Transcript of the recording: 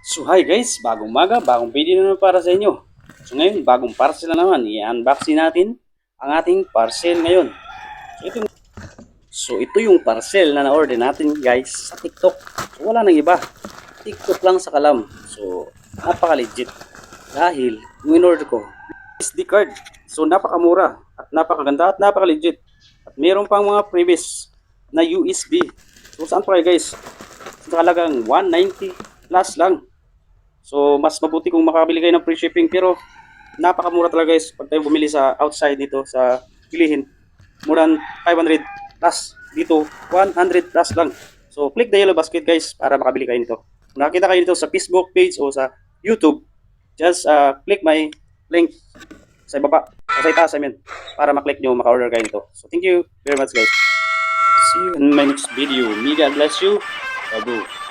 So hi guys, bagong maga, bagong video na para sa inyo. So ngayon, bagong parcel na naman. I-unboxing natin ang ating parcel ngayon. So ito, so ito yung parcel na na-order natin guys sa TikTok. So wala nang iba. TikTok lang sa kalam. So napaka-legit. Dahil yung in-order ko, SD card. So napakamura at napakaganda at napaka-legit. At meron pang mga previous na USB. So saan pa kayo guys? Sa halagang 190 plus lang. So, mas mabuti kung makabili kayo ng free shipping pero napakamura talaga guys pag tayo bumili sa outside dito sa bilihin. Than 500 plus. Dito, 100 plus lang. So, click the yellow basket guys para makabili kayo nito. Kung nakita kayo nito sa Facebook page o sa YouTube, just uh, click my link sa ibaba o sa itaas I mean, para maklik nyo maka-order kayo nito. So, thank you very much guys. See you in my next video. May God bless you. Babu.